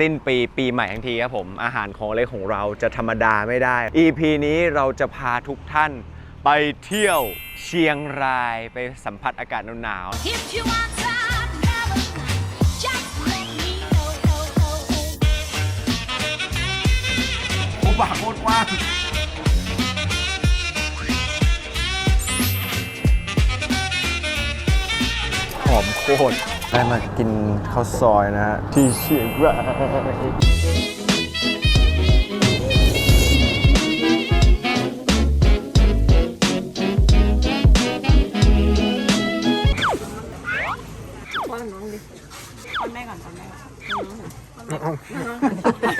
สิ้นปีปีใหม่ทั้งทีครับผม อาหารของเล็กของเราจะธรรมดาไม่ได้ EP นี้เราจะพาทุกท่านไปเที่ยวเชียงรายไปสัมผัสอากาศหนาวๆ If you want time, never just let me know. โอ้ปากโคตรกว้างหอมโคตร ได้มากินข้าวซอยนะฮะที่เชียงรายป้อนน้องดิป้อนแม่ก่อนป้อนแม่ก่อน